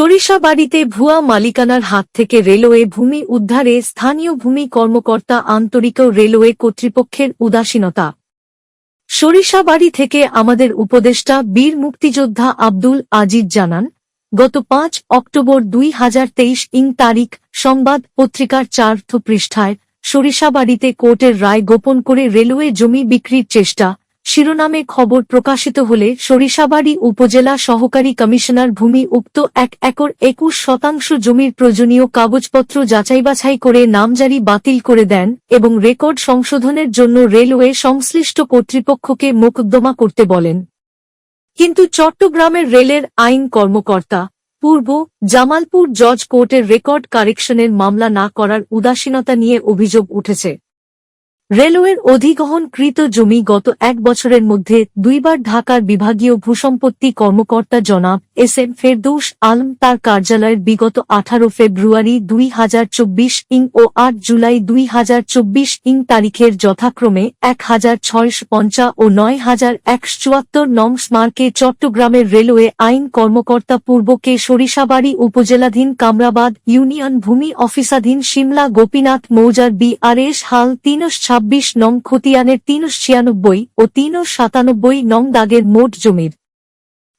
সরিষাবাড়িতে ভুয়া মালিকানার হাত থেকে রেলওয়ে ভূমি উদ্ধারে স্থানীয় ভূমি কর্মকর্তা আন্তরিক রেলওয়ে কর্তৃপক্ষের উদাসীনতা। সরিষাবাড়ি থেকে আমাদের উপদেষ্টা বীর মুক্তিযোদ্ধা আব্দুল আজিজ জানান, গত পাঁচ অক্টোবর দুই হাজার তেইশ ইং তারিখ সংবাদ পত্রিকার চার্থ পৃষ্ঠায় সরিষাবাড়িতে কোর্টের রায় গোপন করে রেলওয়ে জমি বিক্রির চেষ্টা শিরোনামে খবর প্রকাশিত হলে সরিষাবাড়ি উপজেলা সহকারী কমিশনার ভূমি উক্ত এক একর একুশ শতাংশ জমির প্রয়োজনীয় কাগজপত্র যাচাইবাছাই করে নামজারি বাতিল করে দেন এবং রেকর্ড সংশোধনের জন্য রেলওয়ে সংশ্লিষ্ট কর্তৃপক্ষকে মোকদ্দমা করতে বলেন। কিন্তু চট্টগ্রামের রেলের আইন কর্মকর্তা, পূর্ব জামালপুর জজ কোর্টের রেকর্ড কারেকশনের মামলা না করার উদাসীনতা নিয়ে অভিযোগ উঠেছে। রেলওয়ের অধিগ্রহণকৃত জমি গত এক বছরের মধ্যে দুইবার ঢাকার বিভাগীয় ভূসম্পত্তি কর্মকর্তা জনাব এস এম ফেরদৌস আলম তার কার্যালয়ের বিগত আঠারো ফেব্রুয়ারি দুই হাজার চব্বিশ ইং ও আট জুলাই দুই হাজার চব্বিশ ইং তারিখের যথাক্রমে এক হাজার ছয়শো পঞ্চা ও নয় হাজার একশ চুয়াত্তর নং স্মারকে চট্টগ্রামের রেলওয়ে আইন কর্মকর্তা পূর্বকে সরিষাবাড়ি উপজেলাধীন কামরাবাদ ইউনিয়ন ভূমি অফিসাধীন সিমলা গোপীনাথ মৌজার বিআরএস হাল তিনশ ছাব্বিশ নং খতিয়ানের তিনশ ছিয়ানব্বই ও তিনশ সাতানব্বই নং দাগের মোট জমির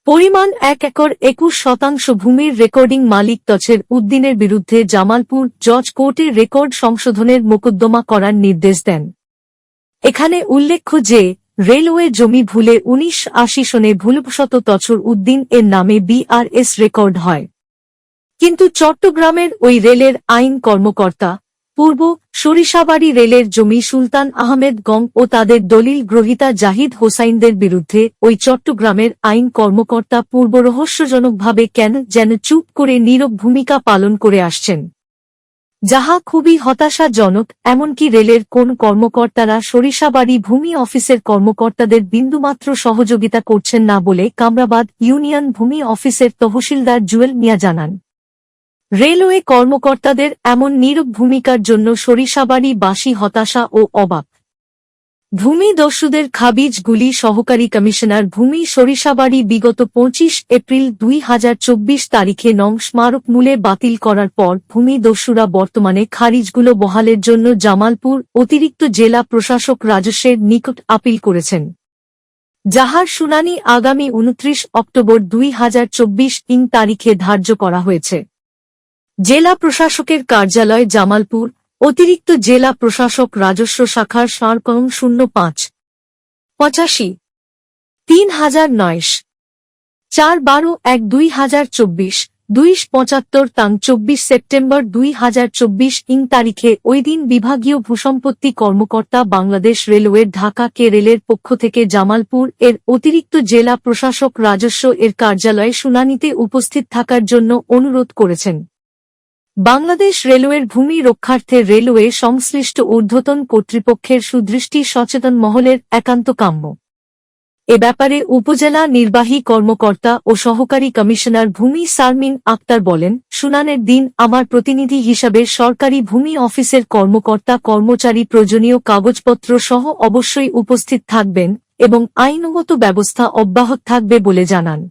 পরিমাণ এক একর একুশ শতাংশ ভূমির রেকর্ডিং মালিক তছের উদ্দিনের বিরুদ্ধে জামালপুর জজ কোর্টে রেকর্ড সংশোধনের মোকদ্দমা করার নির্দেশ দেন। এখানে উল্লেখ্য যে, রেলওয়ে জমি ভুলে উনিশ আশি সনে ভুলবশত তছর উদ্দিন এর নামে বিআরএস রেকর্ড হয়। কিন্তু চট্টগ্রামের ওই রেলের আইন কর্মকর্তা পূর্ব সরিষাবাড়ি রেলের জমি সুলতান আহমেদ গং ও তাদের দলিল গ্রহিতা জাহিদ হোসাইনদের বিরুদ্ধে ওই চট্টগ্রামের আইন কর্মকর্তা পূর্ব রহস্যজনকভাবে কেন যেন চুপ করে নীরব ভূমিকা পালন করে আসছেন। যাহা খুবই হতাশাজনক, এমনকি রেলের কোন কর্মকর্তারা সরিষাবাড়ি ভূমি অফিসের কর্মকর্তাদের বিন্দুমাত্র সহযোগিতা করছেন না বলে কামরাবাদ ইউনিয়ন ভূমি অফিসের তহসিলদার জুয়েল মিয়া জানান। রেলওয়ে কর্মকর্তাদের এমন নীরব ভূমিকার জন্য সরিষাবাড়ি বাসী হতাশা ও অবাক। ভূমি দস্যুদের খাবিজগুলি সহকারী কমিশনার ভূমি সরিষাবাড়ি বিগত পঁচিশ এপ্রিল দুই হাজার চব্বিশ তারিখে নং স্মারক মূলে বাতিল করার পর ভূমি দস্যুরা বর্তমানে খারিজগুলো বহালের জন্য জামালপুর অতিরিক্ত জেলা প্রশাসক রাজস্বের নিকট আপিল করেছেন। যাহার শুনানি আগামী উনত্রিশ অক্টোবর দুই হাজার ইং তারিখে ধার্য করা হয়েছে। জেলা প্রশাসকের কার্যালয় জামালপুর, অতিরিক্ত জেলা প্রশাসক রাজস্ব শাখার সারকম শূন্য পাঁচ। পঁচাশি। তিন হাজার নয়শ। চার বারো এক দুই হাজার চব্বিশ দুইশ পঁচাত্তর তাং চব্বিশ সেপ্টেম্বর দুই হাজার চব্বিশ ইং তারিখে ওই দিন বিভাগীয় ভূসম্পত্তি কর্মকর্তা বাংলাদেশ রেলওয়ের ঢাকা কে রেলের পক্ষ থেকে জামালপুর এর অতিরিক্ত জেলা প্রশাসক রাজস্ব এর কার্যালয়ে শুনানিতে উপস্থিত থাকার জন্য অনুরোধ করেছেন। বাংলাদেশ রেলওয়ের ভূমি রক্ষার্থে রেলওয়ে সংশ্লিষ্ট ঊর্ধ্বতন কর্তৃপক্ষের সুদৃষ্টি সচেতন মহলের একান্ত কাম্য। এ ব্যাপারে উপজেলা নির্বাহী কর্মকর্তা ও সহকারী কমিশনার ভূমি সারমিন আক্তার বলেন, শুনানের দিন আমার প্রতিনিধি হিসাবে সরকারি ভূমি অফিসের কর্মকর্তা, কর্মচারী প্রয়োজনীয় কাগজপত্র সহ অবশ্যই উপস্থিত থাকবেন এবং আইনগত ব্যবস্থা অব্যাহত থাকবে বলে জানান।